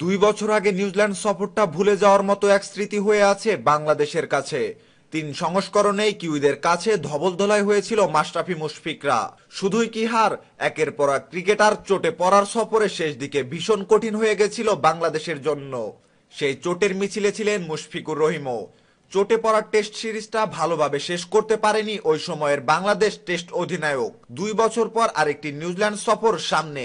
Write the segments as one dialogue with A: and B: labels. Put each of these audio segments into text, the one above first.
A: দুই বছর আগে নিউজিল্যান্ড সফরটা ভুলে যাওয়ার মতো এক স্মৃতি হয়ে আছে বাংলাদেশের কাছে। তিন সংস্করণেই কিউইদের কাছে ধবলধলাই হয়েছিল মাশরাফি মুশফিকরা। শুধুই কি হার, একের পর এক ক্রিকেটার চোটে পড়ার সফরে শেষ দিকে ভীষণ কঠিন হয়ে গেছিল বাংলাদেশের জন্য। সেই চোটের মিছিলে ছিলেন মুশফিকুর রহিমও। চোটে পড়া টেস্ট সিরিজটা ভালোভাবে শেষ করতে পারেনি ওই সময়ের বাংলাদেশ টেস্ট অধিনায়ক। দুই বছর পর আরেকটি নিউজিল্যান্ড সফর সামনে।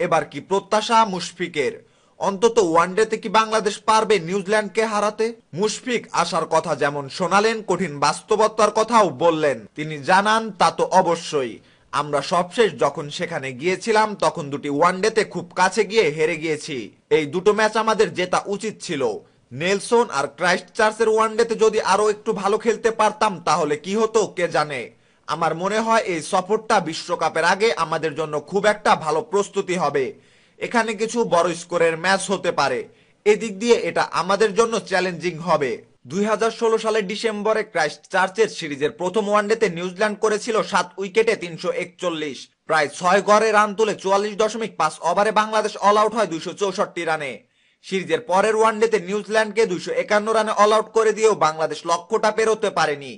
A: এবার কি প্রত্যাশা মুশফিকের? অন্তত ওয়ানডেতে কি বাংলাদেশ পারবে নিউজিল্যান্ডকে হারাতে? মুশফিক আসার কথা যেমন শোনালেন, কঠিন বাস্তবতার কথাও বললেন। তিনি জানান, তা তো অবশ্যই। আমরা সবশেষ যখন সেখানে গিয়েছিলাম, তখন দুটি ওয়ানডেতে খুব কাছে গিয়ে হেরে গিয়েছি। এই দুটো ম্যাচ আমাদের জেতা উচিত ছিল। নেলসন আর ক্রাইস্ট চার্চের ওয়ানডেতে যদি আরও একটু ভালো খেলতে পারতাম, তাহলে কি হতো, কে জানে? আমার মনে হয় এই সফরটা বিশ্বকাপের আগে আমাদের জন্য খুব একটা ভালো প্রস্তুতি হবে। এখানে কিছু বড় স্কোরের ম্যাচ হতে পারে। এদিক দিয়ে এটা আমাদের জন্য চ্যালেঞ্জিং হবে। দুই ষোলো সালের ডিসেম্বরে ক্রাইস্ট চার্চের সিরিজের প্রথম ওয়ানডেতে নিউজিল্যান্ড করেছিল সাত উইকেটে তিনশো একচল্লিশ। প্রায় ছয় গড়ে রান তুলে চুয়াল্লিশ দশমিক পাঁচ ওভারে বাংলাদেশ অল আউট হয় দুইশো চৌষট্টি রানে। সিরিজের পরের ওয়ানডেতে নিউজিল্যান্ডকে দুইশো একান্ন রানে অল আউট করে দিয়েও বাংলাদেশ লক্ষ্যটা পেরোতে পারেনি।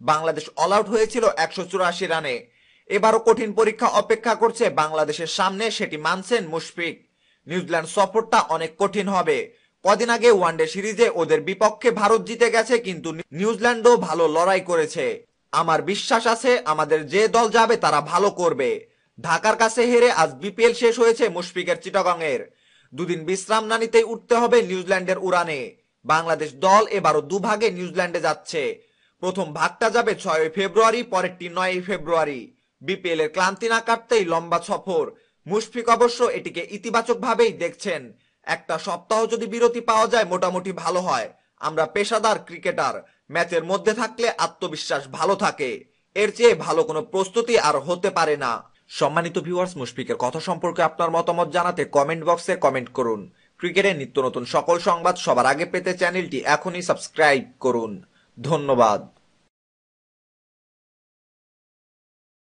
A: বাংলাদেশ অল আউট হয়েছিল একশো চুরাশি রানে। এবারও কঠিন পরীক্ষা অপেক্ষা করছে বাংলাদেশের সামনে, সেটি মানছেন মুশফিক। নিউজিল্যান্ড সফরটা অনেক কঠিন হবে। কদিন আগে ওয়ানডে সিরিজে ওদের বিপক্ষে ভারত জিতে গেছে, কিন্তু নিউজিল্যান্ডও ভালো লড়াই করেছে। আমার বিশ্বাস আছে, আমাদের যে দল যাবে তারা ভালো করবে। ঢাকার কাছে হেরে আজ বিপিএল শেষ হয়েছে মুশফিকের চিটাগংয়ের। দুদিন বিশ্রাম না নিতেই উঠতে হবে নিউজিল্যান্ডের উড়ানে। বাংলাদেশ দল এবারও দুভাগে নিউজিল্যান্ডে যাচ্ছে। প্রথম ভাগটা যাবে ছয় ফেব্রুয়ারি, পরেরটি নয় ফেব্রুয়ারি। বিপিএল এর ক্লান্তি না কাটতেই লম্বা সফর। মুশফিক অবশ্য এটিকে ইতিবাচক ভাবেই দেখছেন। একটা সপ্তাহ যদি বিরতি পাওয়া যায়, মোটামুটি ভালো হয়। আমরা পেশাদার ক্রিকেটার। ম্যাচের মধ্যে থাকলে আত্মবিশ্বাস ভালো থাকে। এর চেয়ে ভালো কোনো প্রস্তুতি আর হতে পারে না। সম্মানিত ভিউয়ার্স মুশফিকের কথা সম্পর্কে আপনার মতামত জানাতে কমেন্ট বক্সে কমেন্ট করুন। ক্রিকেটের নিত্য নতুন সকল সংবাদ সবার আগে পেতে চ্যানেলটি এখনই সাবস্ক্রাইব করুন। ধন্যবাদ।